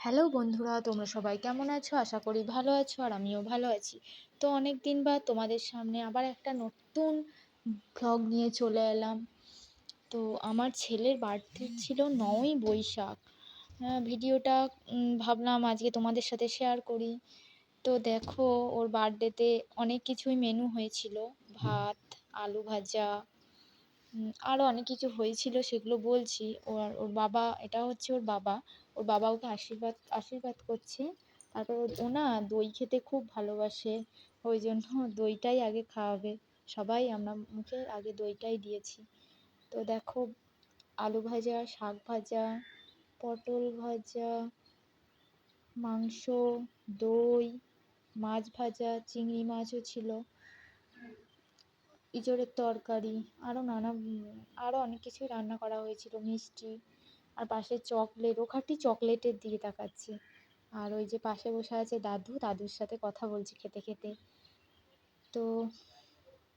Hello বন্ধুরা, তোমরা সবাই কেমন আছো? আশা করি ভালো আছো আর আমিও ভালো আছি। তো অনেক দিন বাদ তোমাদের সামনে আবার একটা নতুন ভ্লগ নিয়ে চলে এলাম। তো আমার ছেলের বার্থডে ছিল নয়ই বৈশাখ। ভিডিওটা ভাবলাম আজকে তোমাদের সাথে শেয়ার করি। তো দেখো, ওর বার্থডেতে অনেক কিছুই মেনু হয়েছিল। ভাত, আলু ভাজা আরও অনেক কিছু হয়েছিল সেগুলো বলছি। ওর ওর বাবা এটা হচ্ছে ওর বাবা। ওর বাবা ওকে আশীর্বাদ আশীর্বাদ করছে। তারপর ও না দই খেতে খুব ভালোবাসে। ওই জন্য দইটাই আগে খাওয়াবে। সবাই আমরা মুখে আগে দইটাই দিয়েছি। তো দেখো, আলু ভাজা, শাক ভাজা, পটল ভাজা, মাংস, দই, মাছ ভাজা, চিংড়ি মাছও ছিল। ইঁচড়ের তরকারি আরও নানা আরও অনেক কিছুই রান্না করা হয়েছিল, মিষ্টি, আর পাশে চকলেট ও খাটি চকলেটের দিকে তাকাচ্ছে। আর ওই যে পাশে বসে আছে দাদু, দাদুর সাথে কথা বলছে খেতে খেতে। তো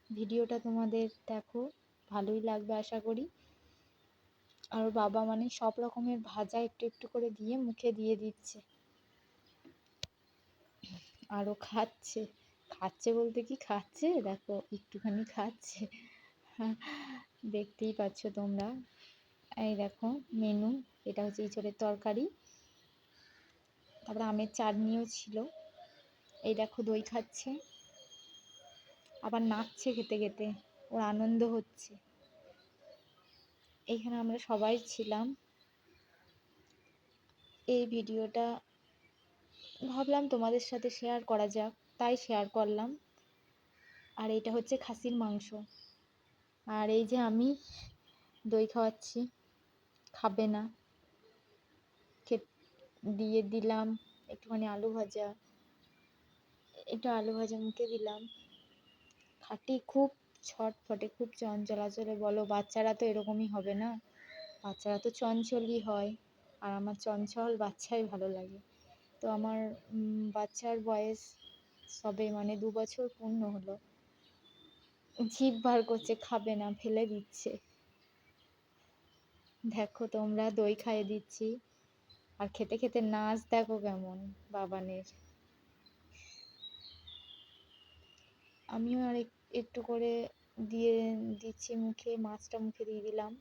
ভিডিওটা তোমাদের দেখো, ভালোই লাগবে আশা করি। আর বাবা মানে সব রকমের ভাজা একটু একটু করে দিয়ে মুখে দিয়ে দিচ্ছে। আরও খাচ্ছে। খাচ্ছে বলতে কি খাচ্ছে? দেখো একটুখানি খাচ্ছে। দেখতেই পাচ্ছ তোমরা। এই দেখো মেনু এটা হচ্ছে ইঁচড়ের তরকারি। তারপরে আমের চাটনিও ছিল। এই দেখো দই খাচ্ছে। আবার নাচছে খেতে খেতে। ওর আনন্দ হচ্ছে। এইখানে আমরা সবাই ছিলাম। এই ভিডিওটা ভাবলাম তোমাদের সাথে শেয়ার করা যাক, তাই শেয়ার করলাম। আর এটা হচ্ছে খাসির মাংস। আর এই যে আমি দই খাওয়াচ্ছি, খাবে না। দিয়ে দিলাম একটুখানি আলু ভাজা। একটু আলু ভাজা মুখে দিলাম। খাটি খুব ছটফটে, খুব চঞ্চলাচলে। বলো, বাচ্চারা তো এরকমই হবে না? বাচ্চারা তো চঞ্চলই হয়। আর আমার চঞ্চল বাচ্চাই ভালো লাগে। তো আমার বাচ্চার বয়স সবে মানে দু বছর পূর্ণ হলো। জিভ বার করছে, খাবে না, ফেলে দিচ্ছে। দেখো তোমরা, দই খাইয়ে দিচ্ছি। আর খেতে খেতে নাচ দেখো কেমন, বাবানের। আমিও আর একটু করে দিয়ে দিচ্ছি মুখে, মাছটা মুখে দিয়ে দিলাম।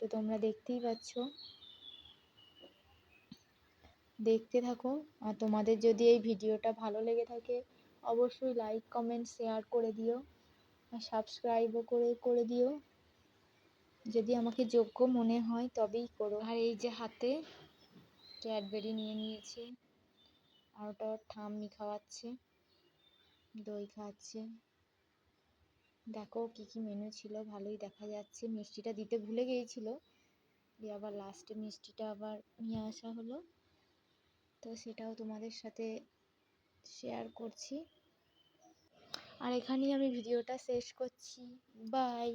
তো তোমরা দেখতেই পাচ্ছ। দেখতে থাকো। আর তোমাদের যদি এই ভিডিওটা ভালো লেগে থাকে, অবশ্যই লাইক কমেন্ট শেয়ার করে দিও। আর সাবস্ক্রাইবও করে করে দিও। যদি আমাকে যোগ্য মনে হয়, তবেই করো। আর এই যে হাতে ক্যাডবেরি নিয়ে নিয়েছি, আর ওটা ঠাম্মি খাওয়াচ্ছে, দই খাওয়াচ্ছে দেখো কী কী মেনু ছিল, ভালোই দেখা যাচ্ছে। মিষ্টিটা দিতে ভুলে গিয়েছিল, দিয়ে আবার লাস্টে মিষ্টিটা আবার নিয়ে আসা হলো। তো সেটাও তোমাদের সাথে শেয়ার করছি। আর এখানেই আমি ভিডিওটা শেষ করছি। বাই